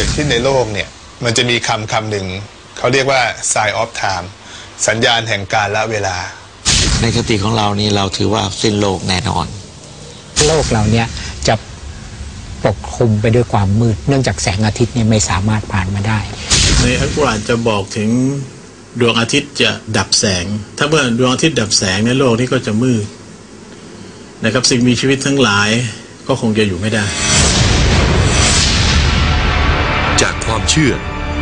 กิดขึ้นในโลกเนี่ย มันจะมีคำคำหนึ่ง เขาเรียกว่า sign of time สัญญาณแห่งการละเวลา ในคติของเรานี่เราถือว่าสิ้นโลกแน่นอน โลกเราเนี่ยจะปกคลุมไปด้วยความมืด เนื่องจากแสงอาทิตย์เนี่ยไม่สามารถผ่านมาได้ ในอัลกุรอานจะบอกถึงดวงอาทิตย์จะดับแสง ถ้าเมื่อดวงอาทิตย์ดับแสงในโลกนี้ก็จะมืดนะครับ สิ่งมีชีวิตทั้งหลายก็คงจะอยู่ไม่ได้จาก ความเชื่อ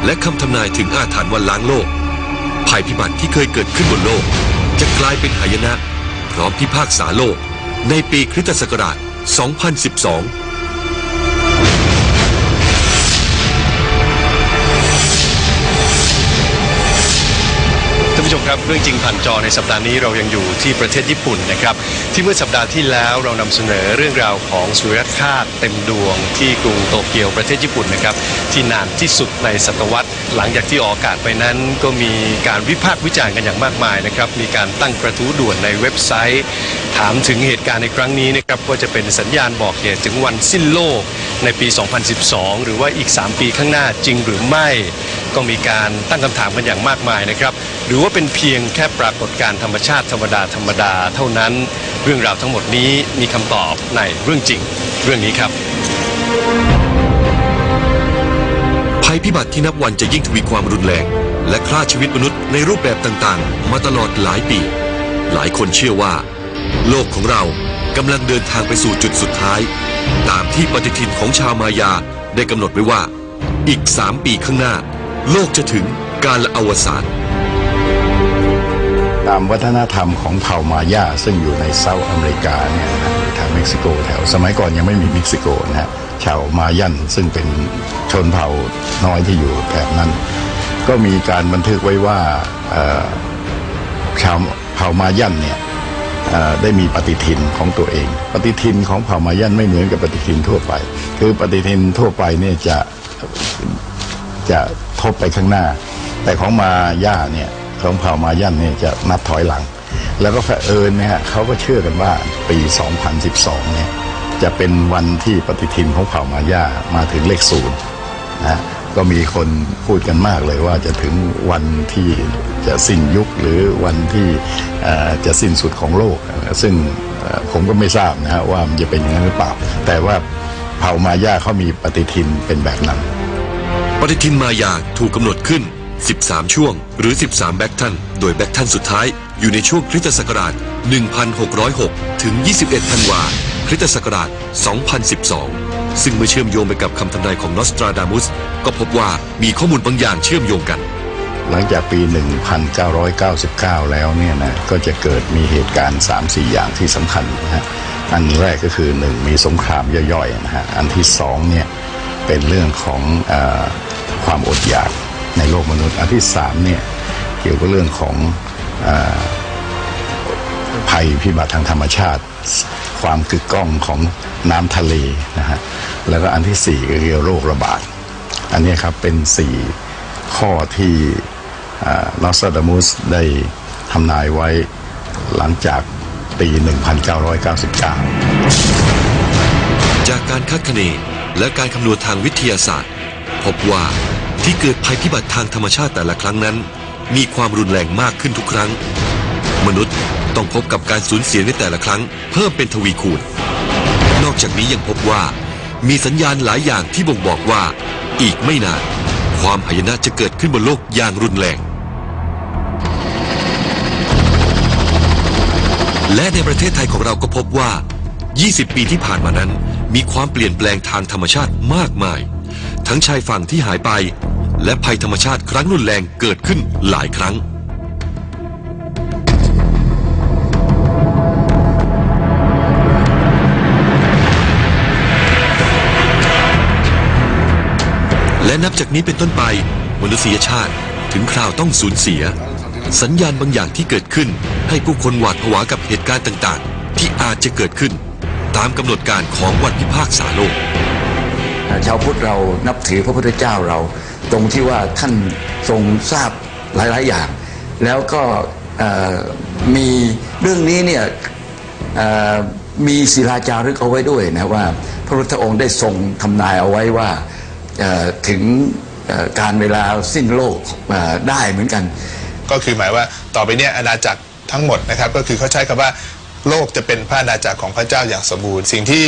และคำทำนายถึงอาถรรพ์วันล้างโลก ภัยพิบัติที่เคยเกิดขึ้นบนโลก จะกลายเป็นหายนะ พร้อมพิพากษาโลก ในปีคริสตศักราช 2012 ผู้ชมครับเรื่องจริงผ่านจอในสัปดาห์นี้เรายังอยู่ที่ประเทศญี่ปุ่นนะครับ ที่เมื่อสัปดาห์ที่แล้วเรานำเสนอเรื่องราวของสุริยคาสเต็มดวงที่กรุงโตเกียวประเทศญี่ปุ่นนะครับ ที่นานที่สุดในศตวรรษ หลังจากที่ออกอากาศไปนั้น ก็มีการวิพากษ์วิจารณ์กันอย่างมากมายนะครับ มีการตั้งกระทู้ด่วนในเว็บไซต์ ถามถึงเหตุการณ์ในครั้งนี้นะครับว่าจะเป็นสัญญาณบอกเหตุถึงวันสิ้นโลกในปี 2012 หรือว่าอีก 3 ปีข้างหน้าจริงหรือไม่ ก็มีการตั้งคำถามกันอย่างมากมายนะครับ หรือว่าเป็นเพียงแค่ปรากฏการธรรมชาติธรรมดาธรรมดาเท่านั้น เรื่องราวทั้งหมดนี้มีคำตอบในเรื่องจริง เรื่องนี้ครับ ภัยพิบัติที่นับวันจะยิ่งทวีความรุนแรง และฆ่าชีวิตมนุษย์ในรูปแบบต่างๆ มาตลอดหลายปี หลายคนเชื่อว่า โลกของเรากำลังเดินทางไปสู่จุดสุดท้าย ตามที่ปฏิทินของชาวมายาได้กำหนดไว้ว่า อีก 3 ปีข้างหน้า โลกจะถึงการละอวสานตามวัฒนธรรมของเผ่ามายาซึ่งอยู่ในเซาท์อเมริกาเนี่ยนะแถวเม็กซิโกแถวสมัยก่อนยังไม่มีเม็กซิโกนะฮะชาวมายันซึ่งเป็นชนเผ่าน้อยที่อยู่แถบนั้น ก็มีการบันทึกไว้ว่าชาวเผ่ามายันเนี่ยได้มีปฏิทินของตัวเอง ปฏิทินของเผ่ามายันไม่เหมือนกับปฏิทินทั่วไป คือปฏิทินทั่วไปเนี่ยจะจะ ทบไปข้างหน้า แต่ของมาย่าเนี่ยของเผ่ามายันเนี่ยจะนับถอยหลัง แล้วก็เผอิญเนี่ยเขาก็เชื่อกันว่าปี 2012 เนี่ยจะเป็นวันที่ปฏิทินของเผ่ามาย่ามาถึงเลขศูนย์นะก็มีคนพูดกันมากเลยว่าจะถึงวันที่จะสิ้นยุคหรือวันที่จะสิ้นสุดของโลก ซึ่งเอ่อผมก็ไม่ทราบนะฮะว่ามันจะเป็นอย่างนั้นหรือเปล่า แต่ว่าเผ่ามาย่าเขามีปฏิทินเป็นแบบนั้น ปฏิทินมายาถูกกำหนดขึ้น 13 ช่วง หรือ 13 แบคทัน โดยแบคทันสุดท้ายอยู่ในช่วงคริสตศักราช 1606 ถึง 21 ธันวาคริสตศักราช 2012 ซึ่งเมื่อเชื่อมโยงไปกับคำทำนายของนอสตราดามุส ก็พบว่ามีข้อมูลบางอย่างเชื่อมโยงกัน หลังจากปี 1999 แล้วเนี่ยนะ ก็จะเกิดมีเหตุการณ์ 3-4 อย่างที่สำคัญนะฮะ อันแรกก็คือ 1 มีสงครามย่อยๆนะฮะ อันที่สองเนี่ยเป็นเรื่องของอ ความอดอยากในโลกมนุษย์ อันที่สามเนี่ยเกี่ยวกับเรื่องของอภัยพิบัติทางธรรมชาติ ความกึกก้องของน้ำทะเลนะฮะแล้วก็อันที่สี่ก็คือโรคระบาด อันนี้ครับเป็นสี่ข้อที่ลอสดามุสได้ทำนายไว้หลังจากปี 1999 จากการคาดคะเนและการคำนวณทางวิทยาศาสตร์ พบว่า ที่เกิดภัยพิบัติทางธรรมชาติแต่ละครั้งนั้น มีความรุนแรงมากขึ้นทุกครั้ง มนุษย์ต้องพบกับการสูญเสียในแต่ละครั้ง เพิ่มเป็นทวีคูณ นอกจากนี้ยังพบว่า มีสัญญาณหลายอย่างที่บ่งบอกว่า อีกไม่นาน ความหายนะจะเกิดขึ้นบนโลกอย่างรุนแรง และในประเทศไทยของเราก็พบว่า 20 ปีที่ผ่านมานั้น มีความเปลี่ยนแปลงทางธรรมชาติมากมาย ทั้งชายฝั่งที่หายไป และภัยธรรมชาติครั้งรุนแรงเกิดขึ้นหลายครั้ง และนับจากนี้เป็นต้นไป มนุษยชาติถึงคราวต้องสูญเสีย สัญญาณบางอย่างที่เกิดขึ้น ให้ผู้คนหวาดผวากับเหตุการณ์ต่างๆ ที่อาจจะเกิดขึ้น ตามกำหนดการของวันพิพากษาโลก ชาวพุทธเรานับถือพระพุทธเจ้าเรา ตรงที่ว่าท่านทรงทราบหลาย ๆ อย่าง แล้วก็มีเรื่องนี้เนี่ยมีศิลาจารึกเอาไว้ด้วยนะว่า พระพุทธองค์ได้ทรงทำนายเอาไว้ว่าถึงการเวลาสิ้นโลกได้เหมือนกัน ก็คือหมายว่าต่อไปเนี่ยอาณาจักรทั้งหมดนะครับ ก็คือเขาใช้คำว่า โลกจะเป็นพระอาณาจักรของพระเจ้าอย่างสมบูรณ์ สิ่งที่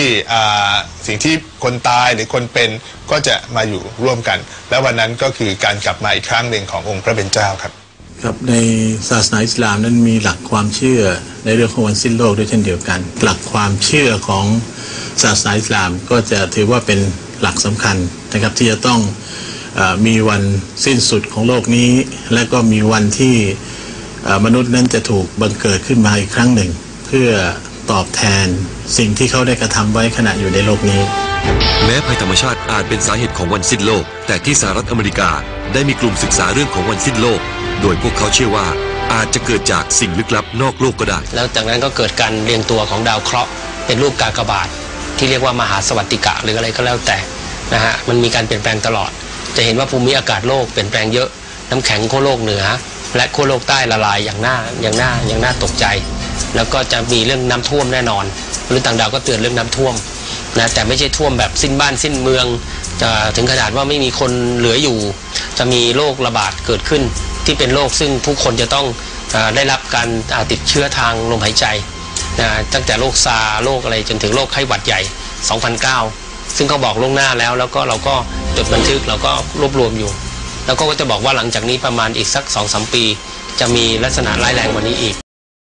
สิ่งที่คนตายหรือคนเป็นก็จะมาอยู่ร่วมกัน และวันนั้นก็คือการกลับมาอีกครั้งหนึ่งขององค์พระเป็นเจ้าครับครับในศาสนาอิสลามนั้นมีหลักความเชื่อในเรื่องของวันสิ้นโลกด้วยเช่นเดียวกัน หลักความเชื่อของศาสนาอิสลามก็จะถือว่าเป็นหลักสำคัญนะครับที่จะต้องอมีวันสิ้นสุดของโลกนี้ และก็มีวันที่มนุษย์นั้นจะถูกบังเกิดขึ้นมาอีกครั้งหนึ่ง พื่อตอบแทนสิ่งที่เขาได้กระทำไว้ขณะอยู่ในโลกนี้ แม้ภัยธรรมชาติอาจเป็นสาเหตุของวันสิ้นโลก แต่ที่สหรัฐอเมริกาได้มีกลุ่มศึกษาเรื่องของวันสิ้นโลก โดยพวกเขาเชื่อว่าอาจจะเกิดจากสิ่งลึกลับนอกโลกก็ได้ แล้วจากนั้นก็เกิดการเรียงตัวของดาวเคราะห์เป็นรูปกากบาท ที่เรียกว่ามหาสวัสดิกะหรืออะไรก็แล้วแต่นะฮะมันมีการเปลี่ยนแปลงตลอด จะเห็นว่าภูมิอากาศโลกเปลี่ยนแปลงเยอะน้ำแข็งขั้วโลกเหนือ และขั้วโลกใต้ละลายอย่างน่าอย่างน่าอย่างน่าตกใจ แล้วก็จะมีเรื่องน้ำท่วมแน่นอนมนุษย์ต่างดาวก็เตือนเรื่องน้ำท่วมนะแต่ไม่ใช่ท่วมแบบสิ้นบ้านสิ้นเมืองจะถึงขนาดว่าไม่มีคนเหลืออยู่ จะมีโรคระบาดเกิดขึ้น ที่เป็นโรคซึ่งผู้คนจะต้องอได้รับการาติดเชื้อทางลมหายใจนะตั้งแต่โรคซาโรคอะไรจนถึงโรคไข้หวัดใหญ่ 2009 ซึ่งเขาบอกล่วงหน้าแล้ว แล้วก็เราก็จดบันทึกเราก็รวบรวมอยู่ แล้วก็จะบอกว่าหลังจากนี้ประมาณอีกสัก2อสปี จะมีลักษณะร้ายแรงกว่านี้อีก